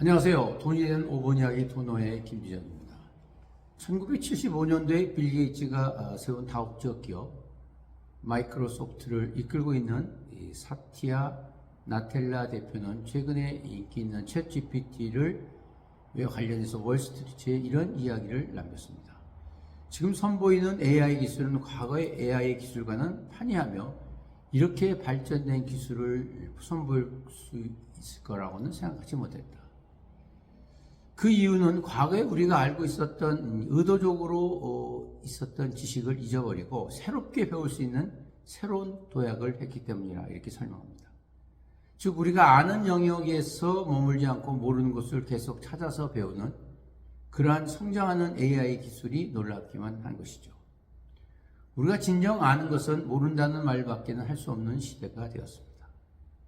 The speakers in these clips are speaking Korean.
안녕하세요. 돈이 된 5번 이야기 토너의 김지현입니다. 1975년도에 빌 게이츠가 아, 세운 다국적 기업 마이크로소프트를 이끌고 있는 이 사티아 나텔라 대표는 최근에 인기 있는 챗 GPT를 왜 관련해서 월스트리트에 이런 이야기를 남겼습니다. 지금 선보이는 AI 기술은 과거의 AI 기술과는 판이하며 이렇게 발전된 기술을 선보일 수 있을 거라고는 생각하지 못했다. 그 이유는 과거에 우리가 알고 있었던 음, 의도적으로 어, 있었던 지식을 잊어버리고 새롭게 배울 수 있는 새로운 도약을 했기 때문이라 이렇게 설명합니다. 즉 우리가 아는 영역에서 머물지 않고 모르는 것을 계속 찾아서 배우는 그러한 성장하는 AI 기술이 놀랍기만 한 것이죠. 우리가 진정 아는 것은 모른다는 말밖에는 할 수 없는 시대가 되었습니다.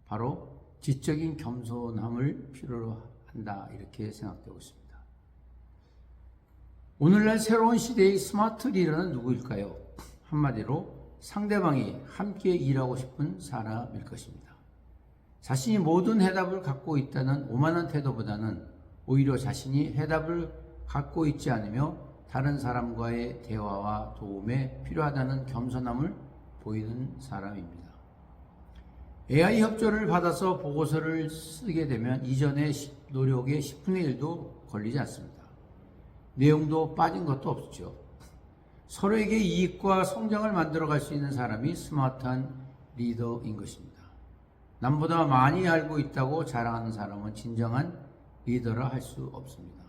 바로 지적인 겸손함을 필요로 한다 이렇게 생각되고 있습니다. 오늘날 새로운 시대의 스마트 리더는 누구일까요? 한마디로 상대방이 함께 일하고 싶은 사람일 것입니다. 자신이 모든 해답을 갖고 있다는 오만한 태도보다는 오히려 자신이 해답을 갖고 있지 않으며 다른 사람과의 대화와 도움에 필요하다는 겸손함을 보이는 사람입니다. AI 협조를 받아서 보고서를 쓰게 되면 이전의 노력의 10분의 1도 걸리지 않습니다. 내용도 빠진 것도 없죠. 서로에게 이익과 성장을 만들어갈 수 있는 사람이 스마트한 리더인 것입니다. 남보다 많이 알고 있다고 자랑하는 사람은 진정한 리더라 할 수 없습니다.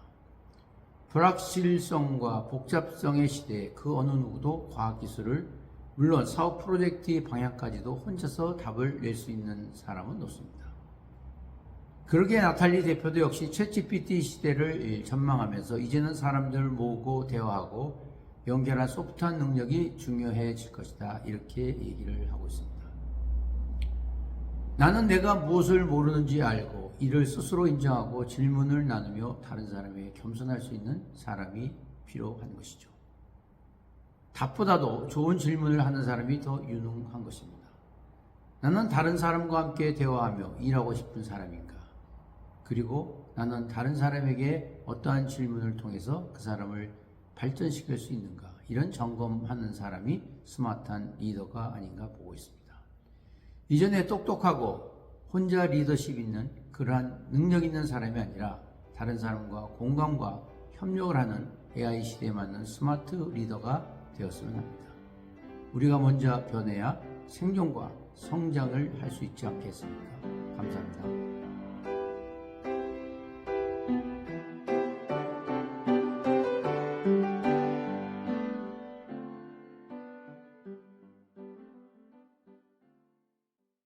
불확실성과 복잡성의 시대에 그 어느 누구도 과학기술을 물론 사업 프로젝트의 방향까지도 혼자서 답을 낼 수 있는 사람은 없습니다. 그러게 나탈리 대표도 역시 챗GPT 시대를 전망하면서 이제는 사람들을 모으고 대화하고 연결한 소프트한 능력이 중요해질 것이다. 이렇게 얘기를 하고 있습니다. 나는 내가 무엇을 모르는지 알고 이를 스스로 인정하고 질문을 나누며 다른 사람에게 겸손할 수 있는 사람이 필요한 것이죠. 답보다도 좋은 질문을 하는 사람이 더 유능한 것입니다. 나는 다른 사람과 함께 대화하며 일하고 싶은 사람인가? 그리고 나는 다른 사람에게 어떠한 질문을 통해서 그 사람을 발전시킬 수 있는가? 이런 점검하는 사람이 스마트한 리더가 아닌가 보고 있습니다. 이전에 똑똑하고 혼자 리더십 있는 그러한 능력 있는 사람이 아니라 다른 사람과 공감과 협력을 하는 AI 시대에 맞는 스마트 리더가 되었으면 합니다. 우리가 먼저 변해야 생존과 성장을 할 수 있지 않겠습니까? 감사합니다.